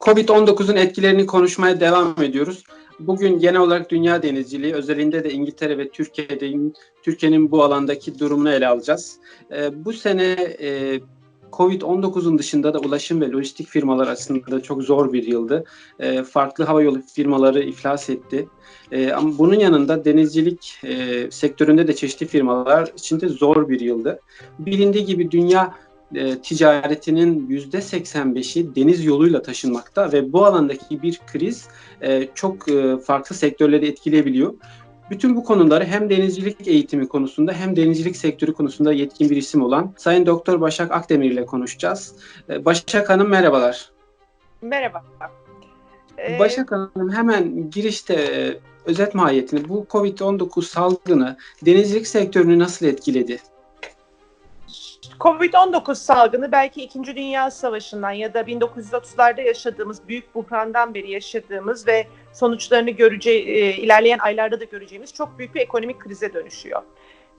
Covid-19'un etkilerini konuşmaya devam ediyoruz. Bugün genel olarak dünya denizciliği, özelinde de İngiltere ve Türkiye'de Türkiye'nin bu alandaki durumunu ele alacağız. E, bu sene e, Covid-19'un dışında da ulaşım ve lojistik firmalar arasında çok zor bir yıldı. E, farklı havayolu firmaları iflas etti. E, ama bunun yanında denizcilik e, sektöründe de çeşitli firmalar için de zor bir yıldı. Bilindiği gibi dünya e, ticaretinin yüzde 85'i deniz yoluyla taşınmakta ve bu alandaki bir kriz e, çok e, farklı sektörleri etkileyebiliyor. Bütün bu konuları hem denizcilik eğitimi konusunda hem denizcilik sektörü konusunda yetkin bir isim olan Sayın Doktor Başak Akdemir ile konuşacağız. E, Başak Hanım merhabalar. Merhaba. Ee, Başak Hanım hemen girişte e, özet mahiyetini bu COVID-19 salgını denizcilik sektörünü nasıl etkiledi? Covid-19 salgını belki 2. Dünya Savaşı'ndan ya da 1930'larda yaşadığımız büyük buhrandan beri yaşadığımız ve sonuçlarını görece e, ilerleyen aylarda da göreceğimiz çok büyük bir ekonomik krize dönüşüyor.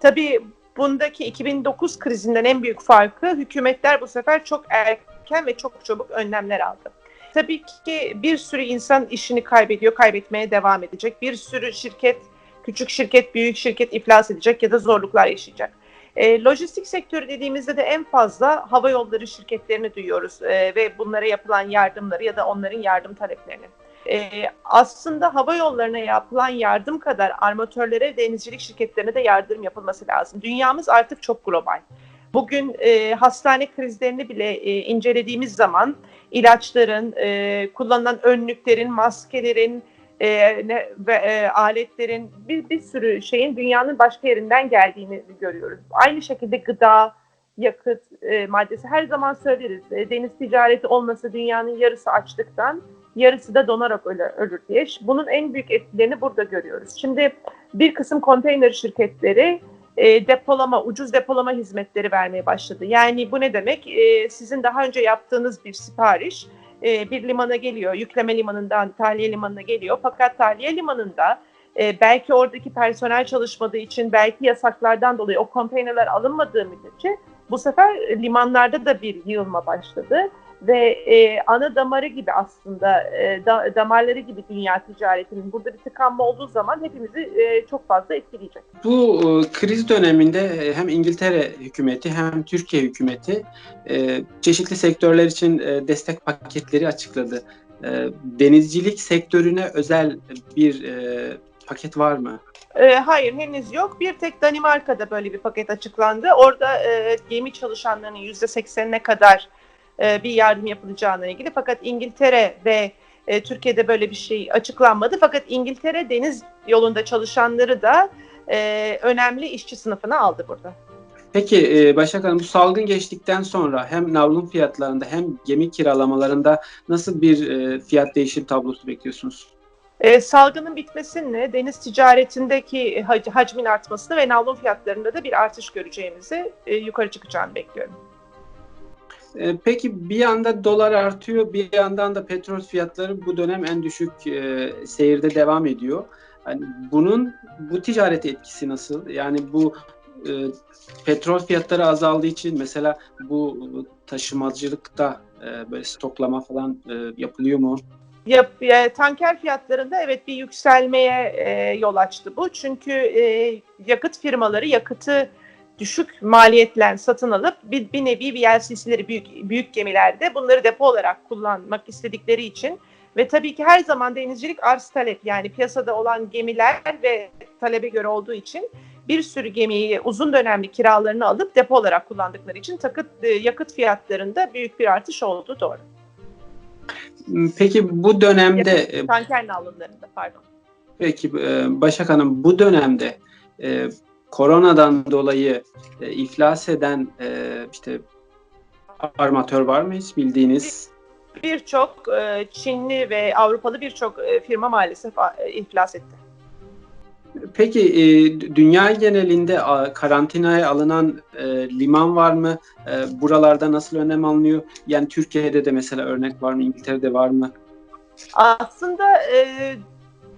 Tabii bundaki 2009 krizinden en büyük farkı hükümetler bu sefer çok erken ve çok çabuk önlemler aldı. Tabii ki bir sürü insan işini kaybediyor, kaybetmeye devam edecek. Bir sürü şirket, küçük şirket, büyük şirket iflas edecek ya da zorluklar yaşayacak. E, lojistik sektörü dediğimizde de en fazla hava yolları şirketlerini duyuyoruz e, ve bunlara yapılan yardımları ya da onların yardım taleplerini. E, aslında hava yollarına yapılan yardım kadar armatörlere, denizcilik şirketlerine de yardım yapılması lazım. Dünyamız artık çok global. Bugün e, hastane krizlerini bile e, incelediğimiz zaman ilaçların, e, kullanılan önlüklerin, maskelerin, e, ne, ve e, aletlerin bir, bir sürü şeyin dünyanın başka yerinden geldiğini görüyoruz. Aynı şekilde gıda, yakıt e, maddesi her zaman söyleriz. E, deniz ticareti olmasa dünyanın yarısı açlıktan, yarısı da donarak ölür, ölür diye. Bunun en büyük etkilerini burada görüyoruz. Şimdi bir kısım konteyner şirketleri e, depolama, ucuz depolama hizmetleri vermeye başladı. Yani bu ne demek? E, sizin daha önce yaptığınız bir sipariş e, bir limana geliyor. Yükleme limanından tahliye limanına geliyor. Fakat tahliye limanında e, belki oradaki personel çalışmadığı için belki yasaklardan dolayı o konteynerler alınmadığı müddetçe bu sefer limanlarda da bir yığılma başladı ve e, ana damarı gibi aslında e, da, damarları gibi dünya ticaretinin burada bir tıkanma olduğu zaman hepimizi e, çok fazla etkileyecek. Bu e, kriz döneminde e, hem İngiltere hükümeti hem Türkiye hükümeti e, çeşitli sektörler için e, destek paketleri açıkladı. E, denizcilik sektörüne özel bir e, paket var mı? E, hayır henüz yok. Bir tek Danimarka'da böyle bir paket açıklandı. Orada e, gemi çalışanlarının %80'ine kadar e, bir yardım yapılacağına ilgili. Fakat İngiltere ve e, Türkiye'de böyle bir şey açıklanmadı. Fakat İngiltere deniz yolunda çalışanları da e, önemli işçi sınıfına aldı burada. Peki Başak Hanım bu salgın geçtikten sonra hem navlun fiyatlarında hem gemi kiralamalarında nasıl bir fiyat değişim tablosu bekliyorsunuz? E, salgının bitmesiyle deniz ticaretindeki hac, hacmin artmasını ve navlun fiyatlarında da bir artış göreceğimizi e, yukarı çıkacağını bekliyorum. Ee, peki bir yanda dolar artıyor, bir yandan da petrol fiyatları bu dönem en düşük e, seyirde devam ediyor. Yani bunun bu ticaret etkisi nasıl? Yani bu e, petrol fiyatları azaldığı için mesela bu taşımacılıkta e, böyle stoklama falan e, yapılıyor mu? Yap, e, tanker fiyatlarında evet bir yükselmeye e, yol açtı bu. Çünkü e, yakıt firmaları yakıtı düşük maliyetle satın alıp bir, bir nevi VLCC'leri büyük, büyük gemilerde bunları depo olarak kullanmak istedikleri için ve tabii ki her zaman denizcilik arz talep yani piyasada olan gemiler ve talebe göre olduğu için bir sürü gemiyi uzun dönemli kiralarını alıp depo olarak kullandıkları için takıt, e, yakıt fiyatlarında büyük bir artış oldu doğru. Peki bu dönemde... Yakıt, e, tanker navlunlarında pardon. Peki e, Başak Hanım bu dönemde koronadan dolayı e, iflas eden e, işte armatör var mı hiç bildiğiniz? Birçok e, Çinli ve Avrupalı birçok e, firma maalesef e, iflas etti. Peki e, dünya genelinde a, karantinaya alınan e, liman var mı? E, buralarda nasıl önlem alınıyor? Yani Türkiye'de de mesela örnek var mı? İngiltere'de var mı? Aslında e,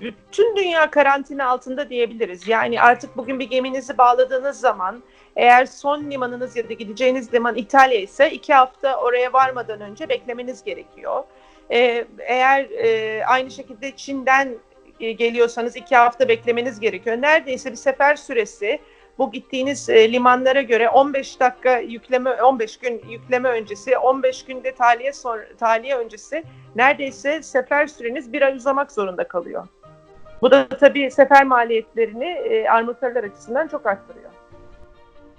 bütün dünya karantina altında diyebiliriz. Yani artık bugün bir geminizi bağladığınız zaman eğer son limanınız ya da gideceğiniz liman İtalya ise iki hafta oraya varmadan önce beklemeniz gerekiyor. E, eğer e, aynı şekilde Çin'den e, geliyorsanız iki hafta beklemeniz gerekiyor. Neredeyse bir sefer süresi bu gittiğiniz e, limanlara göre 15 dakika yükleme 15 gün yükleme öncesi 15 günde tahliye sonra tahliye öncesi neredeyse sefer süreniz bir ay uzamak zorunda kalıyor. Bu da tabii sefer maliyetlerini e, armatörler açısından çok arttırıyor.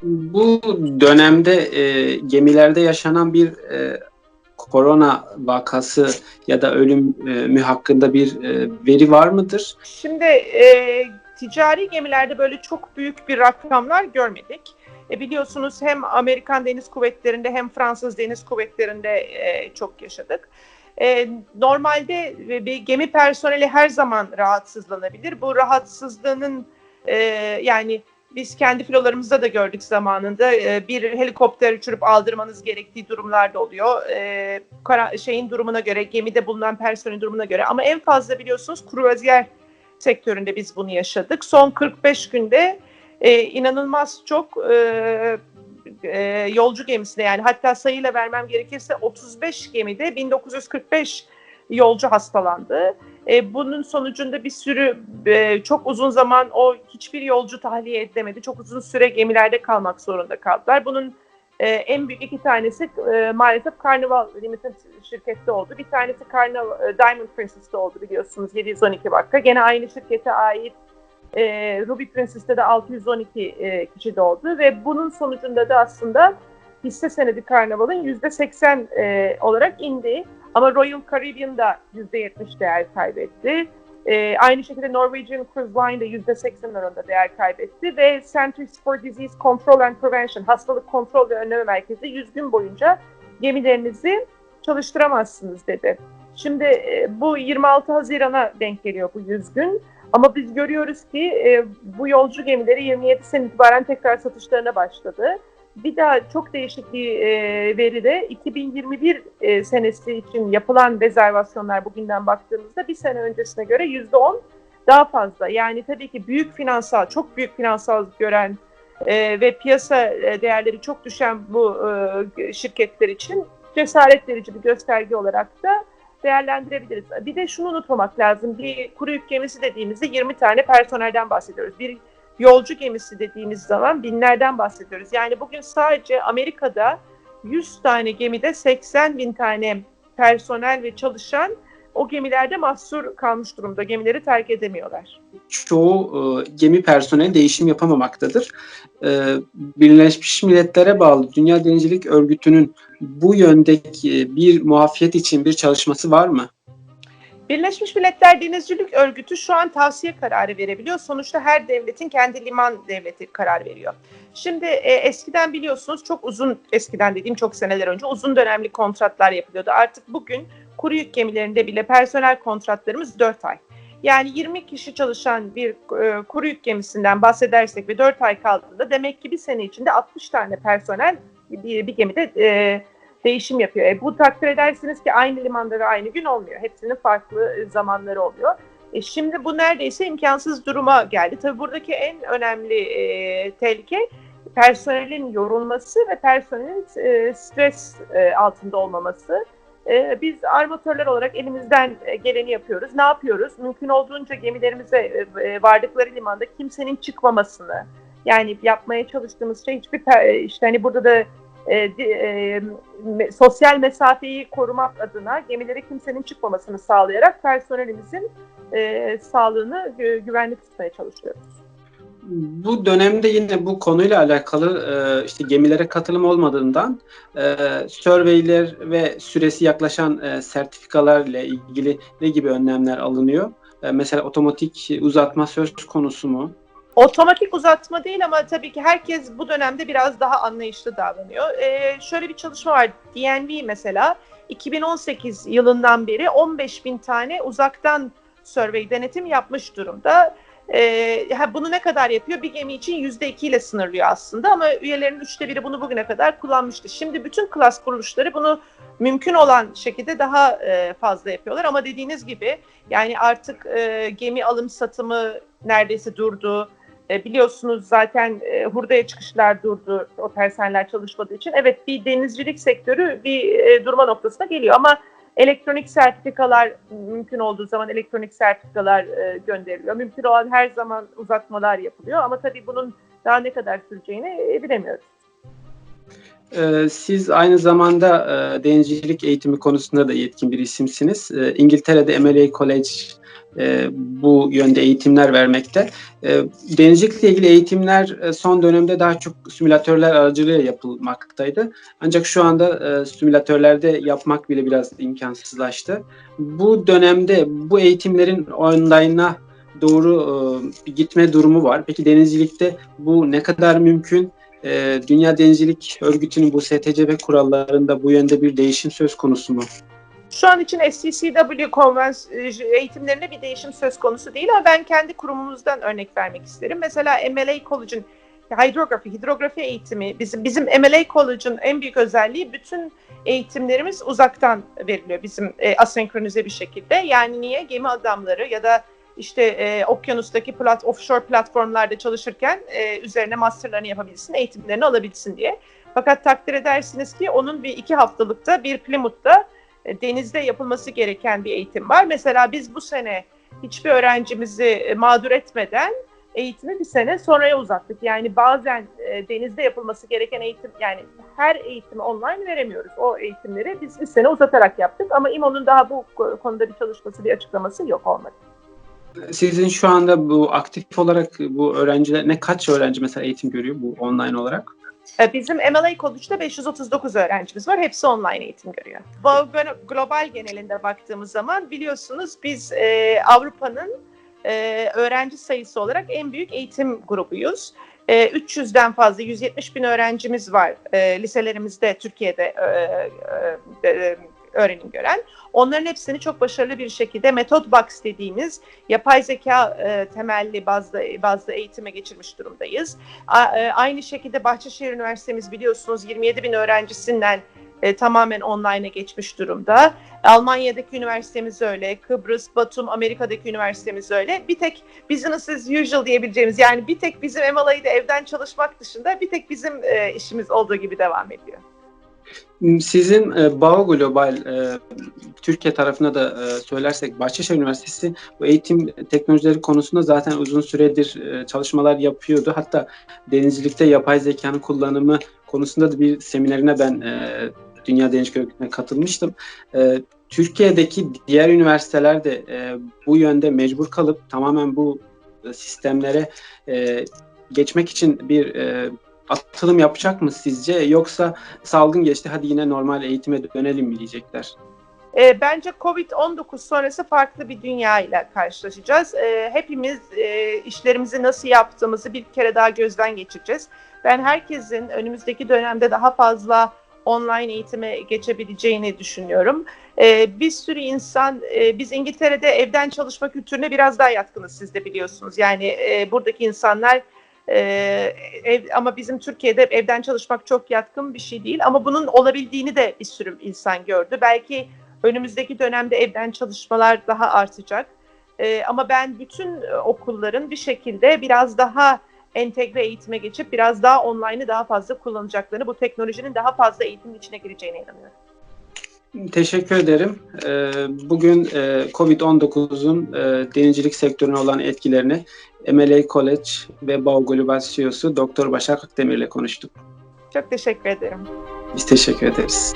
Bu dönemde e, gemilerde yaşanan bir e, korona vakası ya da ölüm e, hakkında bir e, veri var mıdır? Şimdi e, ticari gemilerde böyle çok büyük bir rakamlar görmedik. E, biliyorsunuz hem Amerikan Deniz Kuvvetleri'nde hem Fransız Deniz Kuvvetleri'nde e, çok yaşadık. E, normalde bir gemi personeli her zaman rahatsızlanabilir. Bu rahatsızlığının e, yani biz kendi filolarımızda da gördük zamanında e, bir helikopter uçurup aldırmanız gerektiği durumlar da oluyor. E, kara, şeyin durumuna göre, gemide bulunan personel durumuna göre. Ama en fazla biliyorsunuz kruvaziyer sektöründe biz bunu yaşadık. Son 45 günde e, inanılmaz çok e, e, yolcu gemisinde yani hatta sayıyla vermem gerekirse 35 gemide 1945 yolcu hastalandı. E, bunun sonucunda bir sürü e, çok uzun zaman o hiçbir yolcu tahliye edemedi. Çok uzun süre gemilerde kalmak zorunda kaldılar. Bunun e, en büyük iki tanesi e, maalesef Carnival Limited şirkette oldu. Bir tanesi Carnival e, Diamond Princess'te oldu biliyorsunuz 712 vakka. Gene aynı şirkete ait e, Ruby Princess'te de 612 e, kişi de oldu ve bunun sonucunda da aslında hisse senedi Carnival'ın %80 e, olarak indi. Ama Royal Caribbean da %70 değer kaybetti. E, aynı şekilde Norwegian Cruise Line de %80 oranında değer kaybetti ve Centers for Disease Control and Prevention, hastalık kontrol ve önleme merkezi 100 gün boyunca gemilerinizi çalıştıramazsınız dedi. Şimdi e, bu 26 Haziran'a denk geliyor bu 100 gün. Ama biz görüyoruz ki e, bu yolcu gemileri 27 sene itibaren tekrar satışlarına başladı. Bir daha çok değişik bir e, veri de 2021 e, senesi için yapılan rezervasyonlar bugünden baktığımızda bir sene öncesine göre %10 daha fazla. Yani tabii ki büyük finansal, çok büyük finansal gören e, ve piyasa e, değerleri çok düşen bu e, şirketler için cesaret verici bir gösterge olarak da değerlendirebiliriz. Bir de şunu unutmamak lazım. Bir kuru yük gemisi dediğimizde 20 tane personelden bahsediyoruz. Bir yolcu gemisi dediğimiz zaman binlerden bahsediyoruz. Yani bugün sadece Amerika'da 100 tane gemide 80 bin tane personel ve çalışan o gemilerde mahsur kalmış durumda. Gemileri terk edemiyorlar. Çoğu e, gemi personeli değişim yapamamaktadır. E, Birleşmiş Milletler'e bağlı Dünya Denizcilik Örgütü'nün bu yöndeki bir muafiyet için bir çalışması var mı? Birleşmiş Milletler Denizcilik Örgütü şu an tavsiye kararı verebiliyor. Sonuçta her devletin kendi liman devleti karar veriyor. Şimdi e, eskiden biliyorsunuz çok uzun, eskiden dediğim çok seneler önce uzun dönemli kontratlar yapılıyordu. Artık bugün kuru yük gemilerinde bile personel kontratlarımız 4 ay. Yani 20 kişi çalışan bir e, kuru yük gemisinden bahsedersek ve 4 ay kaldığında demek ki bir sene içinde 60 tane personel bir, bir gemide e, değişim yapıyor. E, bu takdir edersiniz ki aynı limanda ve aynı gün olmuyor. Hepsinin farklı zamanları oluyor. E, şimdi bu neredeyse imkansız duruma geldi. Tabii buradaki en önemli e, tehlike personelin yorulması ve personelin e, stres e, altında olmaması. E, biz armatörler olarak elimizden e, geleni yapıyoruz. Ne yapıyoruz? Mümkün olduğunca gemilerimize e, e vardıkları limanda kimsenin çıkmamasını, yani yapmaya çalıştığımız şey hiçbir işte hani burada da e, e, sosyal mesafeyi korumak adına gemilere kimsenin çıkmamasını sağlayarak personelimizin e, sağlığını gü güvenli tutmaya çalışıyoruz. Bu dönemde yine bu konuyla alakalı e, işte gemilere katılım olmadığından e, surveyler ve süresi yaklaşan e, sertifikalarla ilgili ne gibi önlemler alınıyor? Mesela otomatik uzatma söz konusu mu? Otomatik uzatma değil ama tabii ki herkes bu dönemde biraz daha anlayışlı davranıyor. Şöyle bir çalışma var. DNV mesela 2018 yılından beri 15 bin tane uzaktan survey denetim yapmış durumda. Ee, bunu ne kadar yapıyor? Bir gemi için yüzde ile sınırlıyor aslında ama üyelerin üçte biri bunu bugüne kadar kullanmıştı. Şimdi bütün klas kuruluşları bunu mümkün olan şekilde daha e, fazla yapıyorlar ama dediğiniz gibi yani artık e, gemi alım satımı neredeyse durdu. E, biliyorsunuz zaten e, hurdaya çıkışlar durdu o tersaneler çalışmadığı için. Evet bir denizcilik sektörü bir e, durma noktasına geliyor ama Elektronik sertifikalar mümkün olduğu zaman elektronik sertifikalar e, gönderiliyor. Mümkün olan her zaman uzatmalar yapılıyor ama tabii bunun daha ne kadar süreceğini e, bilemiyoruz. Ee, Siz aynı zamanda e, denizcilik eğitimi konusunda da yetkin bir isimsiniz. İngiltere'de MLA College e, bu yönde eğitimler vermekte. E, Denizcilikle ilgili eğitimler e, son dönemde daha çok simülatörler aracılığıyla yapılmaktaydı. Ancak şu anda e, simülatörlerde yapmak bile biraz imkansızlaştı. Bu dönemde bu eğitimlerin online'a doğru e, gitme durumu var. Peki denizcilikte bu ne kadar mümkün? E, Dünya Denizcilik Örgütü'nün bu STCB kurallarında bu yönde bir değişim söz konusu mu? Şu an için SCCW konvens eğitimlerinde bir değişim söz konusu değil ama ben kendi kurumumuzdan örnek vermek isterim. Mesela MLA College'ın hidrografi, hidrografi eğitimi, bizim bizim MLA College'ın en büyük özelliği bütün eğitimlerimiz uzaktan veriliyor bizim e, asenkronize bir şekilde. Yani niye? Gemi adamları ya da işte e, okyanustaki plat, offshore platformlarda çalışırken e, üzerine masterlarını yapabilsin, eğitimlerini alabilsin diye. Fakat takdir edersiniz ki onun bir iki haftalıkta bir Plymouth'ta e, denizde yapılması gereken bir eğitim var. Mesela biz bu sene hiçbir öğrencimizi e, mağdur etmeden eğitimi bir sene sonraya uzattık. Yani bazen e, denizde yapılması gereken eğitim yani her eğitimi online veremiyoruz. O eğitimleri biz bir sene uzatarak yaptık ama İMO'nun daha bu konuda bir çalışması, bir açıklaması yok olmadı. Sizin şu anda bu aktif olarak bu öğrenciler ne kaç öğrenci mesela eğitim görüyor bu online olarak? E, Bizim MLA College'da 539 öğrencimiz var. Hepsi online eğitim görüyor. Global genelinde baktığımız zaman biliyorsunuz biz e, Avrupa'nın e, öğrenci sayısı olarak en büyük eğitim grubuyuz. E, 300'den fazla, 170 bin öğrencimiz var liselerimizde Türkiye'de öğrenim gören. Onların hepsini çok başarılı bir şekilde Method Box dediğimiz yapay zeka e, temelli bazı bazı eğitime geçirmiş durumdayız. A, e, aynı şekilde Bahçeşehir Üniversitemiz biliyorsunuz 27 bin öğrencisinden e, tamamen online'a geçmiş durumda. Almanya'daki üniversitemiz öyle, Kıbrıs, Batum, Amerika'daki üniversitemiz öyle. Bir tek business as usual diyebileceğimiz yani bir tek bizim MLA'yı evden çalışmak dışında bir tek bizim e, işimiz olduğu gibi devam ediyor. Sizin e, Bao Global e, Türkiye tarafına da e, söylersek Bahçeşehir Üniversitesi bu eğitim teknolojileri konusunda zaten uzun süredir e, çalışmalar yapıyordu. Hatta denizcilikte yapay zekanın kullanımı konusunda da bir seminerine ben e, Dünya Denizcilik Örgütü'ne katılmıştım. E, Türkiye'deki diğer üniversiteler de e, bu yönde mecbur kalıp tamamen bu sistemlere e, geçmek için bir e, atılım yapacak mı sizce yoksa salgın geçti hadi yine normal eğitime dönelim mi diyecekler? E, bence Covid-19 sonrası farklı bir dünya ile karşılaşacağız. E, hepimiz e, işlerimizi nasıl yaptığımızı bir kere daha gözden geçireceğiz. Ben herkesin önümüzdeki dönemde daha fazla online eğitime geçebileceğini düşünüyorum. E, bir sürü insan, e, biz İngiltere'de evden çalışma kültürüne biraz daha yatkınız siz de biliyorsunuz. Yani e, buradaki insanlar ee, ev, ama bizim Türkiye'de evden çalışmak çok yatkın bir şey değil. Ama bunun olabildiğini de bir sürü insan gördü. Belki önümüzdeki dönemde evden çalışmalar daha artacak. Ee, ama ben bütün okulların bir şekilde biraz daha entegre eğitime geçip biraz daha online'ı daha fazla kullanacaklarını, bu teknolojinin daha fazla eğitimin içine gireceğine inanıyorum. Teşekkür ederim. Bugün COVID-19'un denizcilik sektörüne olan etkilerini MLA College ve Bao Global CEO'su Doktor Başak Akdemir ile konuştuk. Çok teşekkür ederim. Biz teşekkür ederiz.